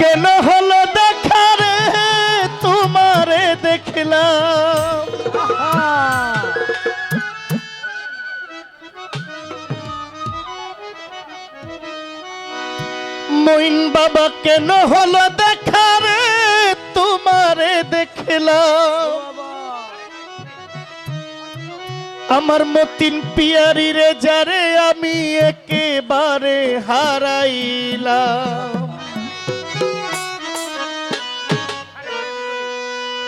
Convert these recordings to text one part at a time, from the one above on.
কেন হলো দেখা রে? তোমারে দেখলাম। মইন বাবা, কেন হলো দেখা রে? তোমারে দেখলাম। আমার মতিন পিয়ারি রে, যারে আমি একেবারে হারাইলাম।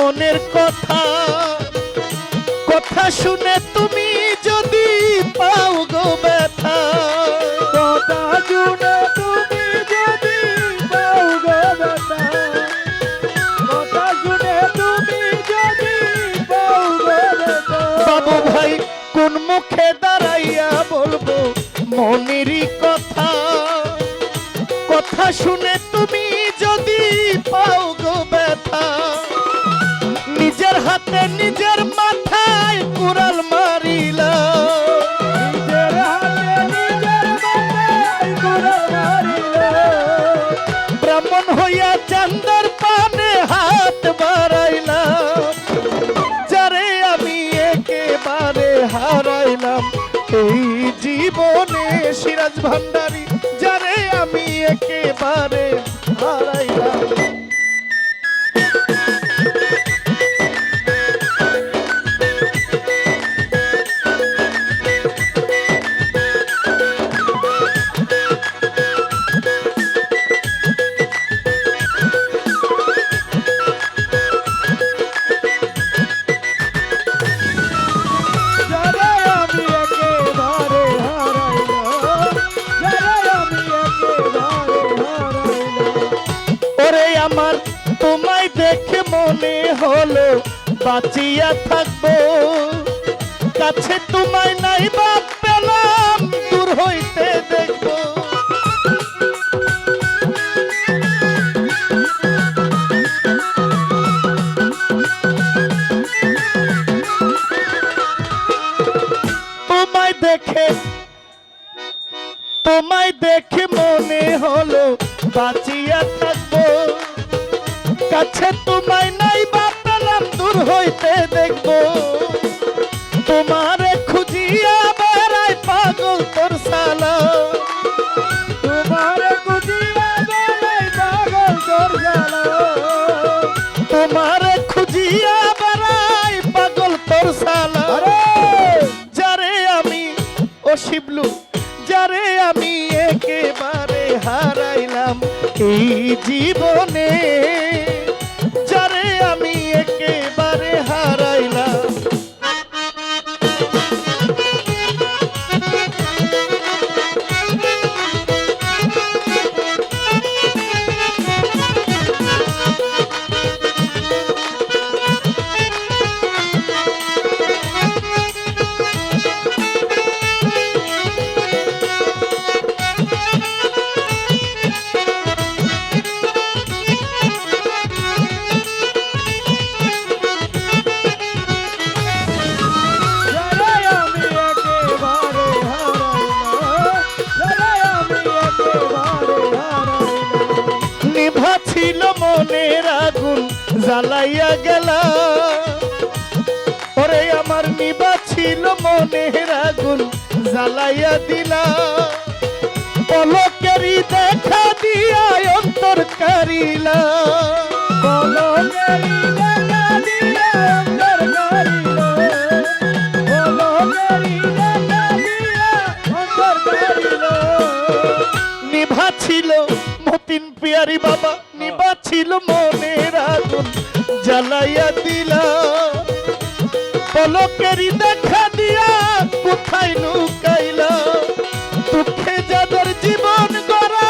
মনের কথা। কথা শুনে তুমি যদি পাও গো ব্যথা। কথা শুনে তুমি যদি পাও গো ব্যথা। কথা শুনে তুমি যদি পাও গো ব্যথা। বাবু ভাই কোন মুখে দাঁড়াইয়া বলব মনেরই কথা? কথা শুনে তুমি যদি পাও হাতে নিজের মাথায় কুড়াল মারিলা। নিজের হাতে নিজের মাথায় কুড়াল মারিলা। ব্রাহ্মণ হইয়া চন্দর পানে হাত বাড়াইলা। যারে আমি একেবারে হারাইলাম এই জীবনে সিরাজ ভান্ডারী যারে আমি একেবারে আমার, তোমায় দেখে মনে হলো, বাঁচিয়া থাকব। কাছে তোমায় নাই বা পেলাম, দূর হইতে দেখব কাছে তোমায় নাই বা পেলাম দূর হইতে দেখব। তোমারে খুঁজিয়া বেড়াই পাগল তোর সালা তোমারে খুঁজিয়া বেড়াই পাগল তোর সালা তোমারে খুঁজিয়া বেড়াই পাগল তোর সালা যারে আমি ও শিবলু যারে আমি একেবারে হারাইলাম। এই জীবনে মনের আগুন জ্বালাইয়া গেলা। ওরে আমার নিবা ছিল মনের আগুন জ্বালাইয়া দিলা। পলকেরি দেখা দিয়া অন্তর কারিলা। পলকেরি ছিল মতিন পিয়ারি বাবা মনের আগুন জ্বালাইয়া দিলা। পলকেরি দেখা দিয়া কোথায় লুকাইলা? দুঃখে যাদের জীবন গড়া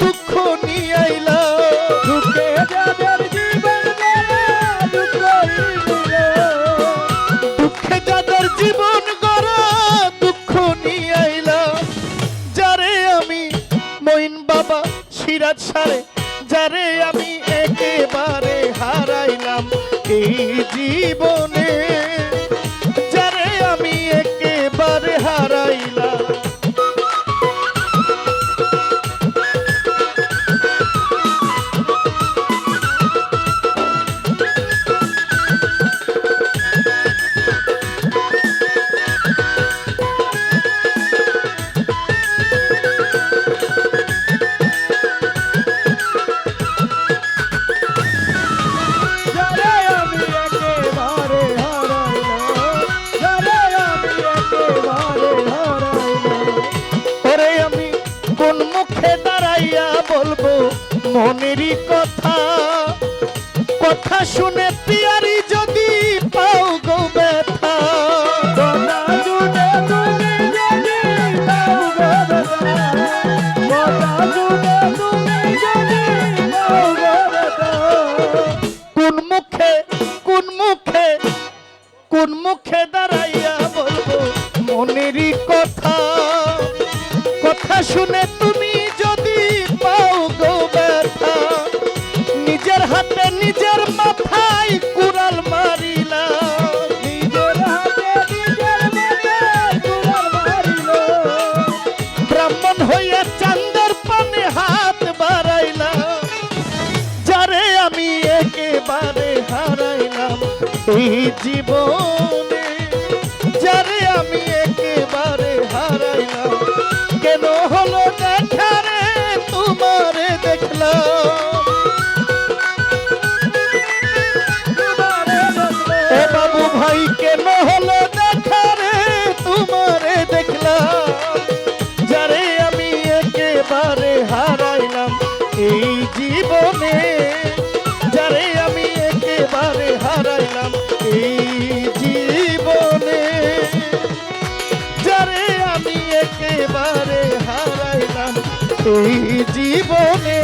দুঃখ নিয়ে আইলা দুঃখে যাদের জীবন। দুঃখে যাদের জীবন গড়া দুঃখ নিয়ে আইলা যারে আমি মইন বাবা সিরাজ সারে, যারে আমি একেবারে হারাইলাম এই জীবনে। মনেরই কথা কথা শুনে নিজের মাথায় কুড়াল মারিলা ব্রাহ্মণ হইয়া চান্দের পানে হাত বাড়াইলা যারে আমি একেবারে হারাইলাম। এই জীবনে এই জীবনে আমি একেবারে হারাইলাম এই জীবনে।